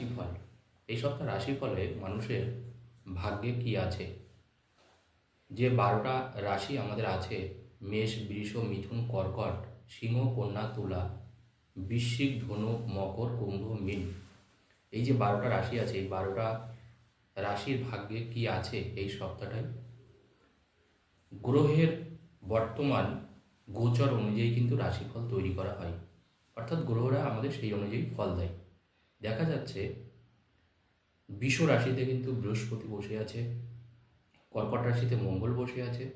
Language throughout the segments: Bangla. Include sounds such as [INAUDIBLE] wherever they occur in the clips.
রাশিফল। এই সপ্তাহ রাশিফলে মানুষের ভাগ্যে কি আছে? যে বারোটা রাশি আমাদের আছে, মেষ, বৃষ, মিথুন, কর্কট, সিংহ, কন্যা, তুলা, বৃশ্চিক, ধনু, মকর, কুম্ভ, মীন। এই যে বারোটা রাশি আছে, এই বারোটা রাশির ভাগ্যে কি আছে এই সপ্তাহটায়? গ্রহের বর্তমান গোচর অনুযায়ী কিন্তু রাশিফল তৈরি করা হয়। অর্থাৎ গ্রহরা আমাদের সেই অনুযায়ী ফল দেয়। দেখা যাচ্ছে বিষ রাশিতে কিন্তু বৃহস্পতি বসে আছে, কর্কট রাশিতে মঙ্গল বসে আছে,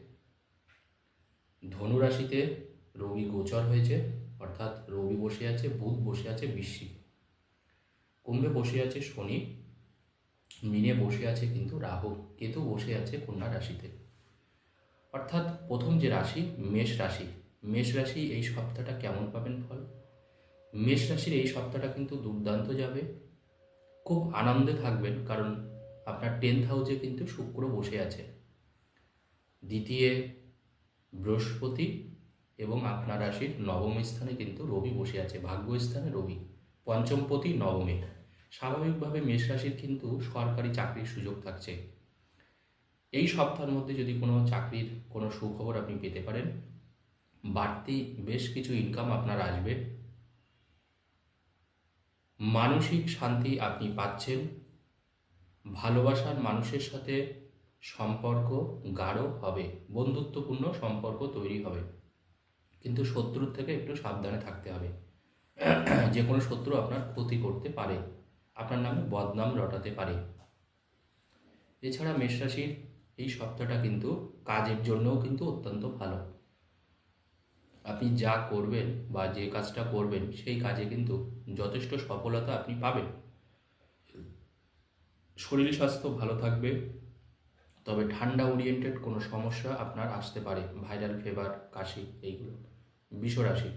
ধনু রাশিতে রবি গোচর হয়েছে, অর্থাৎ রবি বসে আছে, বুধ বসে আছে বৃশ্চিক। কুম্ভে বসে আছে শনি, মিনে বসে আছে কিন্তু রাহু, কেতু বসে আছে কন্যা রাশিতে। অর্থাৎ প্রথম যে রাশি, মেষ রাশি মেষ রাশি এই সপ্তাহটা কেমন পাবেন ফল? মেষ রাশির এই সপ্তাহটা কিন্তু দুর্দান্ত যাবে। খুব আনন্দে থাকবেন, কারণ আপনার টেন্থ হাউসে কিন্তু শুক্র বসে আছে। দ্বিতীয় বৃহস্পতি এবং আপনার রাশির নবম স্থানে কিন্তু রবি বসে আছে, ভাগ্য স্থানে রবি। পঞ্চমপতি, নবমে। স্বাভাবিকভাবে মেষ রাশির কিন্তু সরকারি চাকরির সুযোগ থাকছে। এই সপ্তাহের মধ্যে যদি কোনো চাকরির কোনো সুখবর আপনি পেতে পারেন, বাড়তি বেশ কিছু ইনকাম আপনার আসবে। মানসিক শান্তি আপনি পাচ্ছেন। ভালোবাসার মানুষের সাথে সম্পর্ক গাঢ় হবে, বন্ধুত্বপূর্ণ সম্পর্ক তৈরি হবে। কিন্তু শত্রুর থেকে একটু সাবধানে থাকতে হবে। যে কোনো শত্রু আপনার ক্ষতি করতে পারে। আপনার নামে বদনাম রটাতে পারে। এছাড়া মেষ রাশির এই সপ্তাহটা কিন্তু কাজের জন্যও কিন্তু অত্যন্ত ভালো। আপনি যা করবেন বা যে কাজটা করবেন, সেই কাজে কিন্তু যথেষ্ট সফলতা আপনি পাবেন। শরীর স্বাস্থ্য ভালো থাকবে, তবে ঠান্ডা ওরিয়েন্টেড কোনো সমস্যা আপনার আসতে পারে ভাইরাল ফেভার কাশি, এইগুলো। বিশ্বরাশি।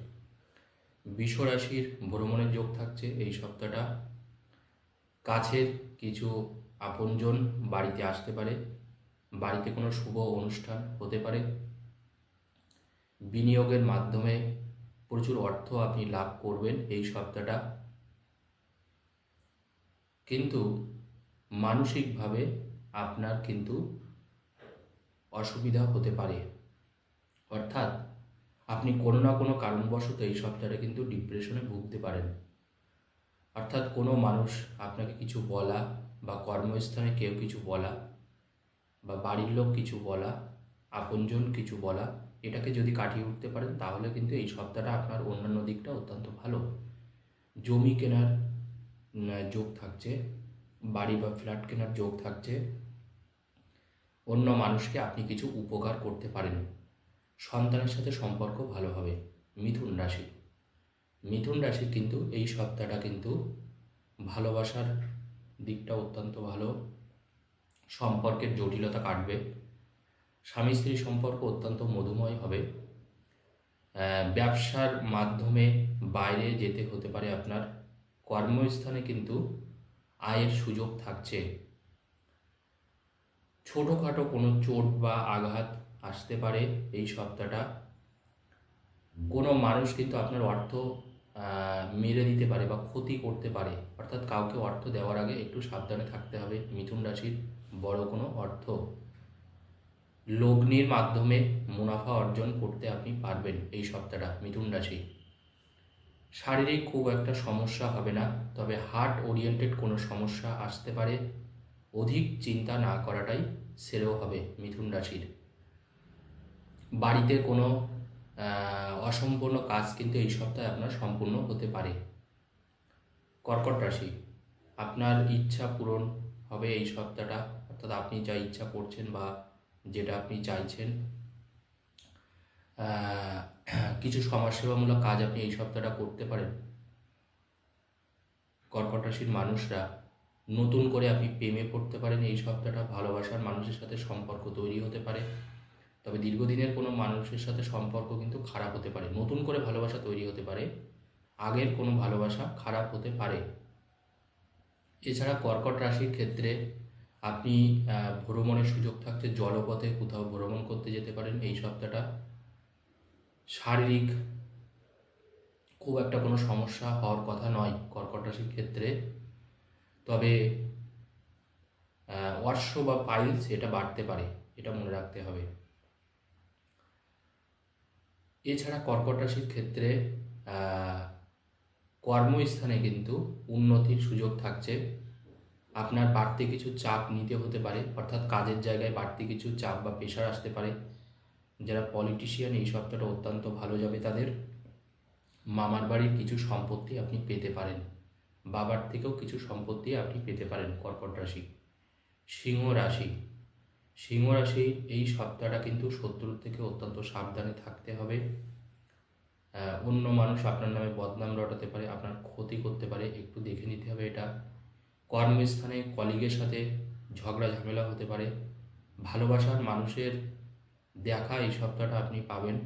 বিশ্বরাশির ভ্রমণের যোগ থাকছে এই সপ্তাহটা। কাছের কিছু আপনজন বাড়িতে আসতে পারে, বাড়িতে কোনো শুভ অনুষ্ঠান হতে পারে বিনিয়োগের মাধ্যমে প্রচুর অর্থ আপনি লাভ করবেন এই সপ্তাহটা। কিন্তু মানসিকভাবে আপনার কিন্তু অসুবিধা হতে পারে। অর্থাৎ আপনি কোনো না কোনো কারণবশত এই সপ্তাহে কিন্তু ডিপ্রেশনে ভুগতে পারেন। অর্থাৎ কোনো মানুষ আপনাকে কিছু বলা বা কর্মস্থানে কেউ কিছু বলা বা বাড়ির লোক কিছু বলা, আপনজন কিছু বলা এটাকে যদি কাটিয়ে উঠতে পারেন, তাহলে কিন্তু এই সপ্তাহটা আপনার অন্যান্য দিকটা অত্যন্ত ভালো। জমি কেনার যোগ থাকছে, বাড়ি বা ফ্ল্যাট কেনার যোগ থাকছে। অন্য মানুষকে আপনি কিছু উপকার করতে পারেন। সন্তানের সাথে সম্পর্ক ভালো হবে, মিথুন রাশি। মিথুন রাশি কিন্তু এই সপ্তাহটা কিন্তু ভালোবাসার দিকটা অত্যন্ত ভালো। সম্পর্কের জটিলতা কাটবে। স্বামী স্ত্রী সম্পর্ক অত্যন্ত মধুময় হবে। ব্যবসার মাধ্যমে বাইরে যেতে হতে পারে আপনার। কর্মস্থানে কিন্তু আয়ের সুযোগ থাকছে। ছোটোখাটো কোনো চোট বা আঘাত আসতে পারে এই সপ্তাহটা। কোনো মানুষ কিন্তু আপনার অর্থ মেরে দিতে পারে বা ক্ষতি করতে পারে। অর্থাৎ কাউকে অর্থ দেওয়ার আগে একটু সাবধানে থাকতে হবে। মিথুন রাশির বড় কোনো অর্থ। লগ্নির মাধ্যমে মুনাফা অর্জন করতে আপনি পারবেন এই সপ্তাহটা মিথুন রাশি। শারীরিক খুব একটা সমস্যা হবে না, তবে হার্ট ওরিয়েন্টেড কোনো সমস্যা আসতে পারে। অধিক চিন্তা না করাটাই সেরেও হবে মিথুন রাশির। বাড়িতে কোনো অসম্পূর্ণ কাজ কিন্তু এই সপ্তাহে আপনার সম্পূর্ণ হতে পারে। কর্কট রাশি, আপনার ইচ্ছা পূরণ হবে এই সপ্তাহটা, অর্থাৎ আপনি যা ইচ্ছা করছেন বা যেটা আপনি চাইছেন। কিছু সমাজসেবামূলক কাজ আপনি এই সপ্তাহটা করতে পারেন। কর্কট রাশির মানুষরা নতুন করে আপনি প্রেমে পড়তে পারেন। এই সপ্তাহটা ভালোবাসার মানুষের সাথে সম্পর্ক তৈরি হতে পারে। তবে দীর্ঘদিনের কোনো মানুষের সাথে সম্পর্ক কিন্তু খারাপ হতে পারে। নতুন করে ভালোবাসা তৈরি হতে পারে। আগের কোনো ভালোবাসা খারাপ হতে পারে। এছাড়া কর্কট রাশির ক্ষেত্রে আপনি ভ্রমণের সুযোগ থাকছে জলপথে কোথাও ভ্রমণ করতে যেতে পারেন এই সপ্তাহটা। শারীরিক খুব একটা কোনো সমস্যা হওয়ার কথা নয় কর্কট রাশির ক্ষেত্রে। তবে অর্শ বা পাইলস এটা বাড়তে পারে, এটা মনে রাখতে হবে। এছাড়া কর্কট রাশির ক্ষেত্রে কর্মস্থানে কিন্তু উন্নতির সুযোগ থাকছে। আপনার বাড়তি কিছু চাপ নিতে হতে পারে, অর্থাৎ কাজের জায়গায় বাড়তি কিছু চাপ বা প্রেশার আসতে পারে। যারা পলিটিশিয়ান এই সপ্তাহটা অত্যন্ত ভালো যাবে তাদের। মামার বাড়ির কিছু সম্পত্তি আপনি পেতে পারেন। বাবার থেকেও কিছু সম্পত্তি আপনি পেতে পারেন কর্কট রাশি। সিংহ রাশি। সিংহ রাশি, এই সপ্তাহটা কিন্তু শত্রুর থেকে অত্যন্ত সাবধানে থাকতে হবে। অন্য মানুষ আপনার নামে বদনাম রটাতে পারে, আপনার ক্ষতি করতে পারে, একটু দেখে নিতে হবে এটা। কর্মস্থানে কলিগের সাথে ঝগড়া ঝামেলা হতে পারে। ভালোবাসার মানুষের দেখা এই সপ্তাহটা আপনি পাবেন।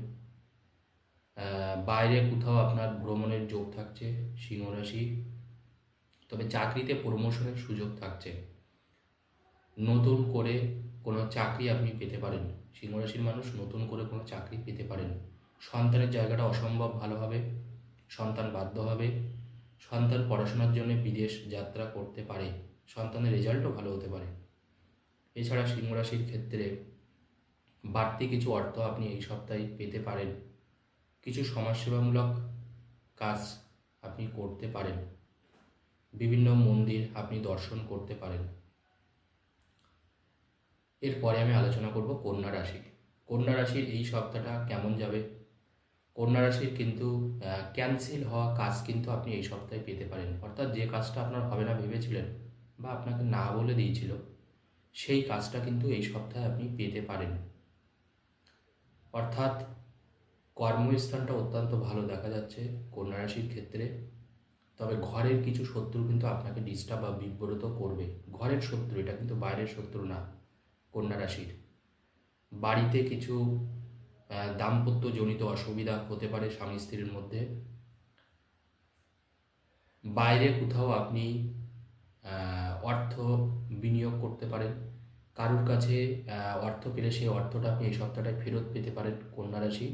বাইরে কোথাও আপনার ভ্রমণের যোগ থাকছে, সিংহ রাশি। তবে চাকরিতে প্রমোশনের সুযোগ থাকছে। নতুন করে কোনো চাকরি আপনি পেতে পারেন। সিংহ রাশির মানুষ নতুন করে কোনো চাকরি পেতে পারেন। সন্তানের জায়গাটা অসম্ভব ভালো হবে, সন্তান বাধ্য হবে। সন্তান পড়াশোনার জন্য বিদেশ যাত্রা করতে পারে, সন্তানের রেজাল্টও ভালো হতে পারে। এছাড়া সিংহ রাশির ক্ষেত্রে বাড়তি কিছু অর্থ আপনি এই সপ্তাহে পেতে পারেন। কিছু সমাজসেবামূলক কাজ আপনি করতে পারেন। বিভিন্ন মন্দির আপনি দর্শন করতে পারেন। এরপরে আমি আলোচনা করব কন্যা রাশি। কন্যা রাশির এই সপ্তাহটা কেমন যাবে? কন্যা রাশির কিন্তু ক্যান্সেল হওয়া কাজ কিন্তু আপনি এই সপ্তাহে পেতে পারেন। অর্থাৎ যে কাজটা আপনার হবে না ভেবেছিলেন বা আপনাকে না বলে দিয়েছিল, সেই কাজটা কিন্তু এই সপ্তাহে আপনি পেতে পারেন। অর্থাৎ কর্মস্থানটা অত্যন্ত ভালো দেখা যাচ্ছে কন্যা রাশির ক্ষেত্রে। তবে ঘরের কিছু শত্রু কিন্তু আপনাকে ডিস্টার্ব বা বিব্রত করবে। ঘরের শত্রু, এটা কিন্তু বাইরের শত্রু না, কন্যা রাশির। বাড়িতে কিছু দাম্পত্যজনিত অসুবিধা হতে পারে স্বামী স্ত্রীর মধ্যে। বাইরে কোথাও আপনি অর্থ বিনিয়োগ করতে পারেন। কারুর কাছে অর্থ পেলে সেই অর্থটা আপনি এই সপ্তাহটায় ফেরত পেতে পারেন কন্যা রাশি।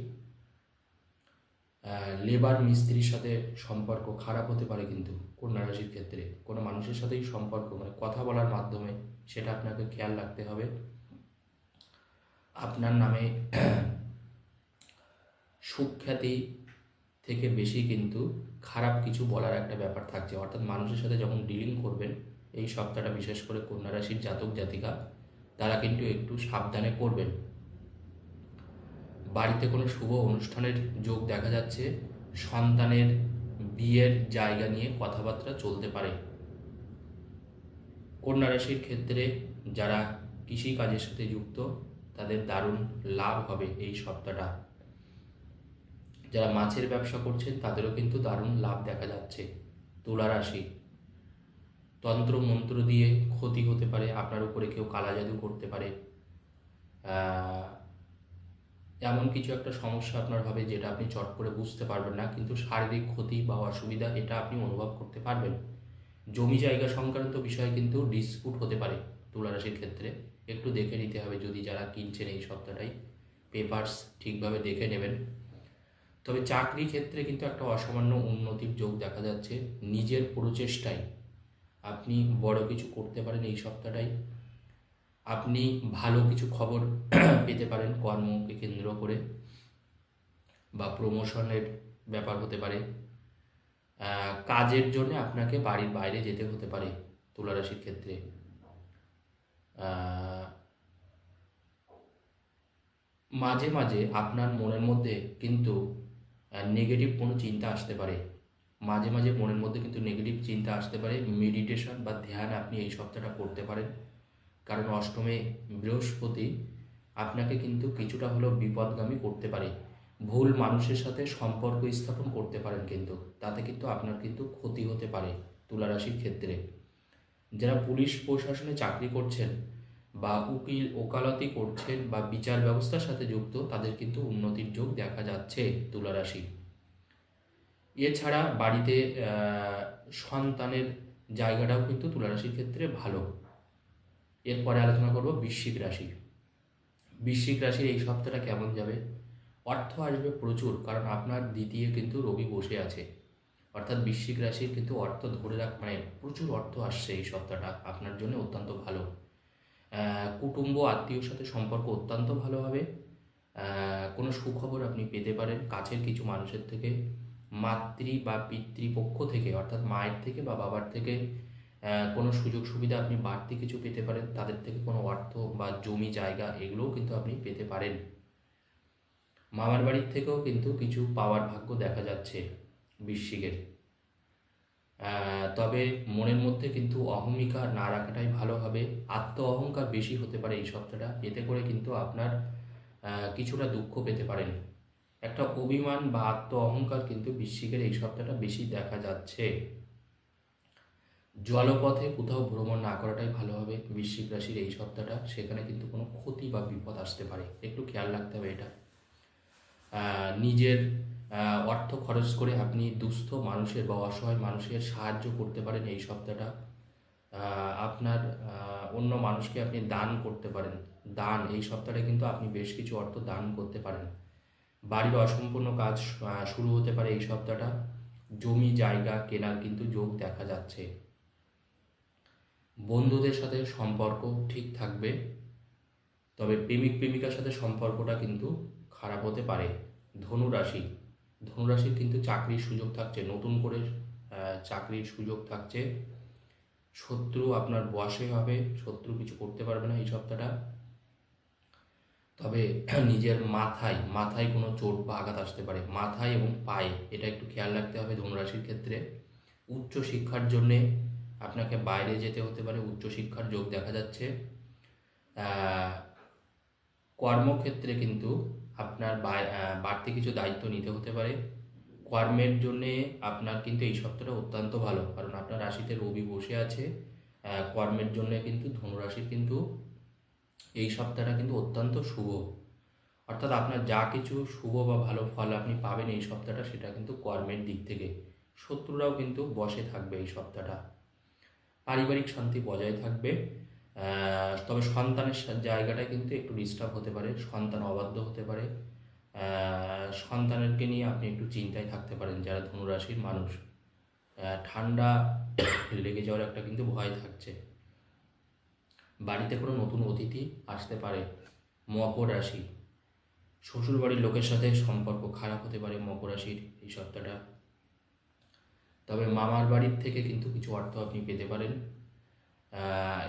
লেবার মিস্ত্রির সাথে সম্পর্ক খারাপ হতে পারে কিন্তু কন্যা রাশির ক্ষেত্রে। কোনো মানুষের সাথেই সম্পর্ক মানে কথা বলার মাধ্যমে সেটা আপনাকে খেয়াল রাখতে হবে। আপনার নামে সুখ্যাতি থেকে বেশি কিন্তু খারাপ কিছু বলার একটা ব্যাপার থাকছে। অর্থাৎ মানুষের সাথে যখন ডিলিং করবেন, এই সপ্তাহটা বিশেষ করে কন্যা রাশির জাতক জাতিকা, তারা কিন্তু একটু সাবধানে করবেন। বাড়িতে কোনো শুভ অনুষ্ঠানের যোগ দেখা যাচ্ছে, সন্তানের বিয়ের জায়গা নিয়ে কথাবার্তা চলতে পারে। কন্যা রাশির ক্ষেত্রে যারা কৃষি কাজের সাথে যুক্ত, তাদের দারুণ লাভ হবে এই সপ্তাহটা। যারা মাছের ব্যবসা করছেন, তাদেরও কিন্তু দারুণ লাভ দেখা যাচ্ছে। তুলা রাশি। তন্ত্র মন্ত্র দিয়ে ক্ষতি হতে পারে, আপনার উপরে কেউ কালা জাদু করতে পারে। এমন কিছু একটা সমস্যা আপনার হবে যেটা আপনি চট করে বুঝতে পারবেন না, কিন্তু শারীরিক ক্ষতি বা অসুবিধা এটা আপনি অনুভব করতে পারবেন। জমি জায়গা সংক্রান্ত বিষয়ে কিন্তু ডিসপুট হতে পারে তুলা রাশির ক্ষেত্রে। একটু দেখে নিতে হবে যদি যারা কিনছেন এই সপ্তাহটাই। পেপারস ঠিকভাবে দেখে নেবেন। তবে চাকরি ক্ষেত্রে কিন্তু একটা অসামান্য উন্নতির যোগ দেখা যাচ্ছে নিজের প্রচেষ্টায়। আপনি বড় কিছু করতে পারেন এই সপ্তাহটাই আপনি ভালো কিছু খবর [CLEARS THROAT] পেতে পারেন কর্মকে কেন্দ্র করে বা প্রমোশনের ব্যাপার হতে পারে। কাজের জন্য আপনাকে বাড়ির বাইরে যেতে হতে পারে তুলারাশির ক্ষেত্রে। মাঝে মাঝে আপনার মনের মধ্যে কিন্তু নেগেটিভ কোনো চিন্তা আসতে পারে। মাঝে মাঝে মনের মধ্যে কিন্তু নেগেটিভ চিন্তা আসতে পারে। মেডিটেশন বা ধ্যান আপনি এই সপ্তাহটা করতে পারেন। কারণ অষ্টমে বৃহস্পতি আপনাকে কিন্তু কিছুটা হলেও বিপদগামী করতে পারে। ভুল মানুষের সাথে সম্পর্ক স্থাপন করতে পারেন কিন্তু। তাতে কিন্তু আপনার কিন্তু ক্ষতি হতে পারে তুলা রাশির ক্ষেত্রে। যারা পুলিশ প্রশাসনে চাকরি করছেন বা উকিল ওকালতি করছেন বা বিচার ব্যবস্থার সাথে যুক্ত, তাদের কিন্তু উন্নতির যোগ দেখা যাচ্ছে তুলা রাশি এছাড়া বাড়িতে সন্তানের জায়গাটাও কিন্তু তুলা রাশির ক্ষেত্রে ভালো। এরপরে আলোচনা করব বৃশ্চিক রাশি। বৃশ্চিক রাশির এই সপ্তাহটা কেমন যাবে? অর্থ আসবে প্রচুর, কারণ আপনার দ্বিতীয় কিন্তু রবি বসে আছে। অর্থাৎ বৃশ্চিক রাশির কিন্তু অর্থ ধরে রাখ মানে প্রচুর অর্থ আসছে এই সপ্তাহটা, আপনার জন্য অত্যন্ত ভালো। কুটুম্ব আত্মীয়র সাথে সম্পর্ক অত্যন্ত ভালো হবে। কোনো সুখবর আপনি পেতে পারেন কাছের কিছু মানুষের থেকে মাতৃ বা পিতৃপক্ষ থেকে অর্থাৎ মায়ের থেকে বা বাবার থেকে। কোনো সুযোগ সুবিধা আপনি বাড়তি কিছু পেতে পারেন তাদের থেকে কোনো অর্থ বা জমি জায়গা এগুলোও কিন্তু আপনি পেতে পারেন। মামার বাড়ির থেকেও কিন্তু কিছু পাওয়ার ভাগ্য দেখা যাচ্ছে বৃশ্চিকের। আহ, তবে মনের মধ্যে কিন্তু অহমিকা না রাখাটাই ভালো হবে। আত্ম অহংকার বেশি হতে পারে এই সপ্তাহটা এতে করে কিন্তু আপনার কিছুটা দুঃখ পেতে পারেন। একটা অভিমান বা আত্ম অহংকার কিন্তু বৃশ্চিকের এই সপ্তাহটা বেশি দেখা যাচ্ছে। জলপথে কোথাও ভ্রমণ না করাটাই ভালো হবে। বৃশ্চিক রাশির এই সপ্তাহটা সেখানে কিন্তু কোনো ক্ষতি বা বিপদ আসতে পারে। একটু খেয়াল রাখতে হবে এটা। নিজের অর্থ খরচ করে আপনি দুস্থ মানুষের বা অসহায় মানুষের সাহায্য করতে পারেন এই সপ্তাহটা। আপনার অন্য মানুষকে আপনি দান করতে পারেন। দান, এই সপ্তাহে কিন্তু আপনি বেশ কিছু অর্থ দান করতে পারেন। বাড়ির অসম্পূর্ণ কাজ শুরু হতে পারে এই সপ্তাহটা। জমি, জায়গা কেনার কিন্তু যোগ দেখা যাচ্ছে। বন্ধুদের সাথে সম্পর্ক ঠিক থাকবে। তবে প্রেমিক প্রেমিকার সাথে সম্পর্কটা কিন্তু খারাপ হতে পারে। ধনু রাশি ধনু রাশির কিন্তু চাকরির সুযোগ থাকছে, নতুন করে চাকরির সুযোগ থাকছে। শত্রু আপনার বসে হবে, শত্রু কিছু করতে পারবে না এই সপ্তাহটা। তবে [CLEARS THROAT] নিজের মাথায় মাথায় কোনো চোট বা আঘাত আসতে পারে। মাথায় এবং পায়ে, এটা একটু খেয়াল রাখতে হবে ধনুরাশির ক্ষেত্রে। উচ্চ শিক্ষার জন্যে আপনাকে বাইরে যেতে হতে পারে, উচ্চ শিক্ষার যোগ দেখা যাচ্ছে। কর্মক্ষেত্রে কিন্তু আপনার বাড়তি কিছু দায়িত্ব নিতে হতে পারে। কর্মের জন্যে আপনার কিন্তু এই সপ্তাহটা অত্যন্ত ভালো, কারণ আপনার রাশিতে রবি বসে আছে। কর্মের জন্য কিন্তু ধনুরাশির কিন্তু এই সপ্তাহটা কিন্তু অত্যন্ত শুভ। অর্থাৎ আপনার যা কিছু শুভ বা ভালো ফল আপনি পাবেন এই সপ্তাহটা, সেটা কিন্তু কর্মের দিক থেকে। শত্রুরাও কিন্তু বসে থাকবে এই সপ্তাহটা। পারিবারিক শান্তি বজায় থাকবে। তবে সন্তানের সা- জায়গাটা কিন্তু একটু ডিস্টার্ব হতে পারে, সন্তান অবাধ্য হতে পারে। সন্তানেরকে নিয়ে আপনি একটু চিন্তায় থাকতে পারেন যারা ধনুরাশির মানুষ। ঠান্ডা, লেগে যাওয়ার একটা কিন্তু ভয় থাকছে। বাড়িতে কোনো নতুন অতিথি আসতে পারে, মকর রাশি। শ্বশুরবাড়ির লোকের সাথে সম্পর্ক খারাপ হতে পারে মকর রাশির এই সপ্তাহটা। তবে মামার বাড়ির থেকে কিন্তু কিছু অর্থ আপনি পেতে পারেন।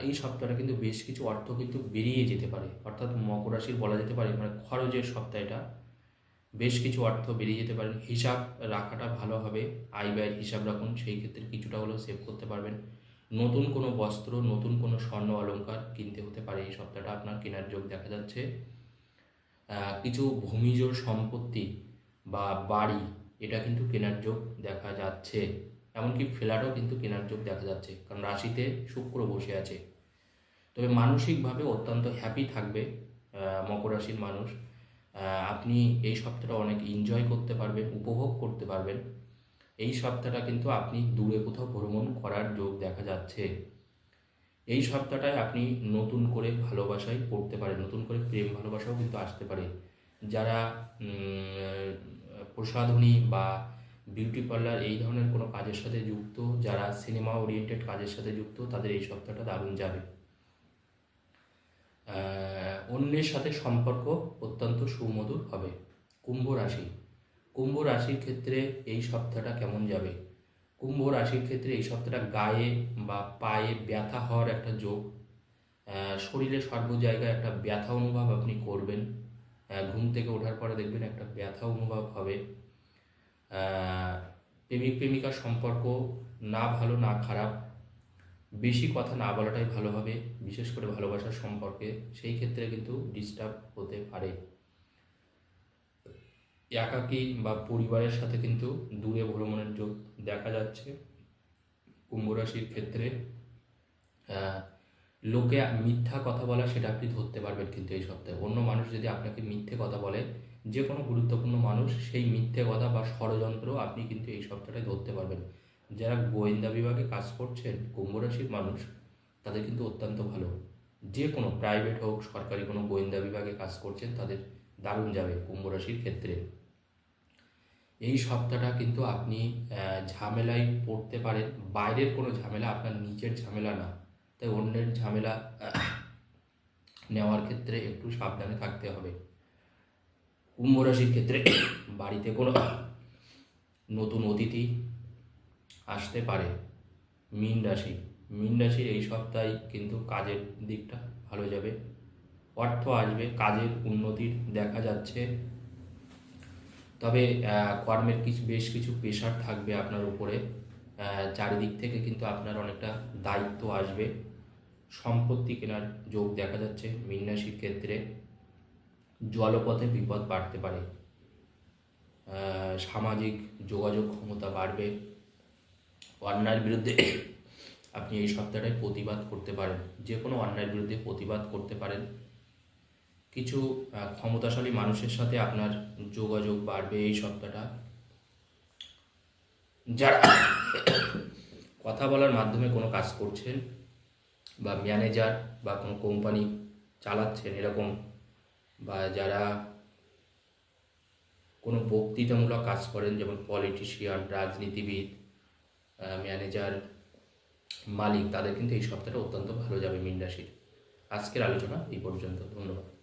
এই সপ্তাহটা কিন্তু বেশ কিছু অর্থ কিন্তু বেরিয়ে যেতে পারে। অর্থাৎ মকর রাশির বলা যেতে পারে মানে খরচের সপ্তাহ এটা। বেশ কিছু অর্থ বেরিয়ে যেতে পারেন হিসাব রাখাটা ভালো হবে। আয় ব্যয়ের হিসাব রাখুন, সেই ক্ষেত্রে কিছুটা হলেও সেভ করতে পারবেন। নতুন কোনো বস্ত্র, নতুন কোনো স্বর্ণ অলঙ্কার কিনতে হতে পারে। এই সপ্তাহটা আপনার কেনার যোগ দেখা যাচ্ছে। কিছু ভূমিজ সম্পত্তি বা বাড়ি, এটা কিন্তু কেনার যোগ দেখা যাচ্ছে। এমনকি ফ্ল্যাটও কিন্তু কেনার যোগ দেখা যাচ্ছে, কারণ রাশিতে শুক্র বসে আছে। তবে মানসিকভাবে অত্যন্ত হ্যাপি থাকবে মকর রাশির মানুষ। আপনি এই সপ্তাহটা অনেক এনজয় করতে পারবেন, উপভোগ করতে পারবেন। এই সপ্তাহটা কিন্তু আপনি দূরে কোথাও ভ্রমণ করার যোগ দেখা যাচ্ছে। এই সপ্তাহটায় আপনি নতুন করে ভালোবাসায় পড়তে পারেন, নতুন করে প্রেম ভালোবাসাও কিন্তু আসতে পারে। যারা প্রসাধনী বা বিউটি পার্লার এই ধরনের কোনো কাজের সাথে যুক্ত, যারা সিনেমা ওরিয়েন্টেড কাজের সাথে যুক্ত, তাদের এই সপ্তাহটা দারুণ যাবে। অন্যের সাথে সম্পর্ক অত্যন্ত সুমধুর হবে। কুম্ভ রাশি। কুম্ভ রাশির ক্ষেত্রে এই সপ্তাহটা কেমন যাবে? কুম্ভ রাশির ক্ষেত্রে এই সপ্তাহটা গায়ে বা পায়ে ব্যথা হওয়ার একটা যোগ। শরীরে সর্ব জায়গায় একটা ব্যথা অনুভব আপনি করবেন। ঘুম থেকে ওঠার পরে দেখবেন একটা ব্যথা অনুভব হবে। প্রেমিক প্রেমিকার সম্পর্ক না ভালো, না খারাপ, বেশি কথা না বলাটাই ভালো হবে, বিশেষ করে ভালোবাসার সম্পর্কে। সেই ক্ষেত্রে কিন্তু ডিস্টার্ব হতে পারে। একাকী বা পরিবারের সাথে কিন্তু দূরে ভ্রমণের যোগ দেখা যাচ্ছে। কুম্ভ রাশির ক্ষেত্রে লোকে মিথ্যা কথা বলা সেটা আপনি ধরতে পারবেন কিন্তু এই সপ্তাহে। অন্য মানুষ যদি আপনাকে মিথ্যে কথা বলে যে কোনো গুরুত্বপূর্ণ মানুষ সেই মিথ্যে কথা বা ষড়যন্ত্র আপনি কিন্তু এই সপ্তাহটায় ধরতে পারবেন। যারা গোয়েন্দা বিভাগে কাজ করছেন কুম্ভ রাশির মানুষ, তাদের কিন্তু অত্যন্ত ভালো। যে কোনো প্রাইভেট হোক, সরকারি কোনো গোয়েন্দা বিভাগে কাজ করছেন, তাদের দারুণ যাবে কুম্ভ রাশির ক্ষেত্রে। এই সপ্তাহটা কিন্তু আপনি ঝামেলায় পড়তে পারেন। বাইরের কোনো ঝামেলা আপনার নিজের ঝামেলা না। তাই অন্যের ঝামেলা নেওয়ার ক্ষেত্রে একটু সাবধানে থাকতে হবে। কুম্ভ রাশির ক্ষেত্রে [COUGHS] বাড়িতে কোনো নতুন অতিথি আসতে পারে। মীন রাশি। মীন রাশির এই সপ্তাহে কিন্তু কাজের দিকটা ভালো যাবে। অর্থ আসবে, কাজের উন্নতির দেখা যাচ্ছে। তবে কর্মের কিছু, বেশ কিছু প্রেশার থাকবে আপনার উপরে। চারিদিক থেকে কিন্তু আপনার অনেকটা দায়িত্ব আসবে। সম্পত্তি কেনার যোগ দেখা যাচ্ছে মীন রাশির ক্ষেত্রে। জলপথে বিপদ বাড়তে পারে। সামাজিক যোগাযোগ ক্ষমতা বাড়বে। অন্যায়ের বিরুদ্ধে আপনি এই সপ্তাহটায় প্রতিবাদ করতে পারেন। যে কোনো অন্যায়ের বিরুদ্ধে প্রতিবাদ করতে পারেন। কিছু ক্ষমতাশালী মানুষের সাথে আপনার যোগাযোগ বাড়বে এই সপ্তাহটা। যারা কথা বলার মাধ্যমে কোনো কাজ করছেন বা ম্যানেজার বা কোনো কোম্পানি চালাচ্ছেন এরকম বা যারা কোনো বক্তৃতামূলক কাজ করেন, যেমন পলিটিশিয়ান রাজনীতিবিদ ম্যানেজার মালিক, তাদের কিন্তু এই সপ্তাহটা অত্যন্ত ভালো যাবে মিন রাশির। আজকের আলোচনা এই পর্যন্ত। ধন্যবাদ।